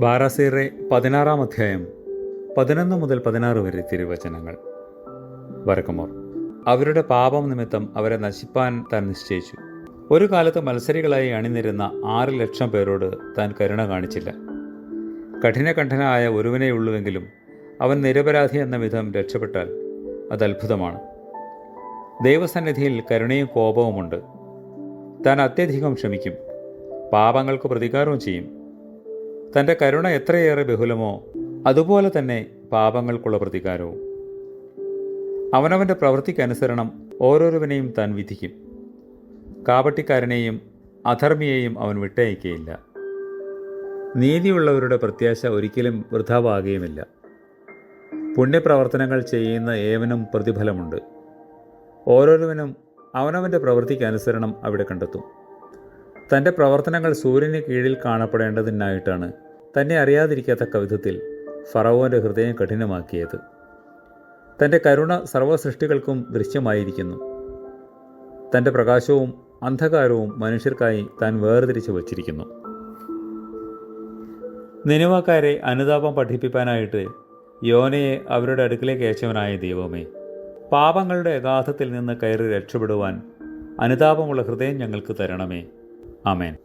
ബാറാസീറെ പതിനാറാം അധ്യായം പതിനൊന്ന് മുതൽ പതിനാറ് വരെ തിരുവചനങ്ങൾ. വരക്കുമോർ അവരുടെ പാപം നിമിത്തം അവരെ നശിപ്പാൻ താൻ നിശ്ചയിച്ചു. ഒരു കാലത്ത് മത്സരികളായി അണിനിരുന്ന ആറ് ലക്ഷം പേരോട് താൻ കരുണ കാണിച്ചില്ല. കഠിനകണ്ഠനായ ഒരുവനെയുള്ളുവെങ്കിലും അവൻ നിരപരാധി എന്ന വിധം രക്ഷപ്പെട്ടാൽ അത് അത്ഭുതമാണ്. ദൈവസന്നിധിയിൽ കരുണയും കോപവുമുണ്ട്. താൻ അത്യധികം ക്ഷമിക്കും. പാപങ്ങൾക്ക് പ്രതികാരവും ചെയ്യും. തന്റെ കരുണ എത്രയേറെ ബഹുലമോ അതുപോലെ തന്നെ പാപങ്ങൾക്കുള്ള പ്രതികാരവും. അവനവന്റെ പ്രവൃത്തിക്കനുസരണം ഓരോരുവനെയും താൻ വിധിക്കും. കാപട്ടിക്കാരനെയും അധർമ്മിയെയും അവൻ വിട്ടയക്കുകയില്ല. നീതിയുള്ളവരുടെ പ്രത്യാശ ഒരിക്കലും വൃഥാവാകുകയുമില്ല. പുണ്യപ്രവർത്തനങ്ങൾ ചെയ്യുന്ന ഏവനും പ്രതിഫലമുണ്ട്. ഓരോരുവനും അവനവന്റെ പ്രവൃത്തിക്കനുസരണം അവിടെ കണ്ടെത്തും. തന്റെ പ്രവർത്തനങ്ങൾ സൂര്യന് കീഴിൽ കാണപ്പെടേണ്ടതിനായിട്ടാണ് തന്നെ അറിയാതിരിക്കത്തക്ക വിധത്തിൽ ഫറവോന്റെ ഹൃദയം കഠിനമാക്കിയത്. തന്റെ കരുണ സർവസൃഷ്ടികൾക്കും ദൃശ്യമായിരിക്കുന്നു. തന്റെ പ്രകാശവും അന്ധകാരവും മനുഷ്യർക്കായി താൻ വേർതിരിച്ചു വച്ചിരിക്കുന്നു. നിനവാക്കാരെ അനുതാപം പഠിപ്പിക്കാനായിട്ട് യോനയെ അവരുടെ അടുക്കിലേക്ക് അയച്ചവനായ ദൈവമേ പാപങ്ങളുടെ അഗാധത്തിൽ നിന്ന് കയറി രക്ഷപ്പെടുവാൻ അനുതാപമുള്ള ഹൃദയം ഞങ്ങൾക്ക് തരണമേ. Amen.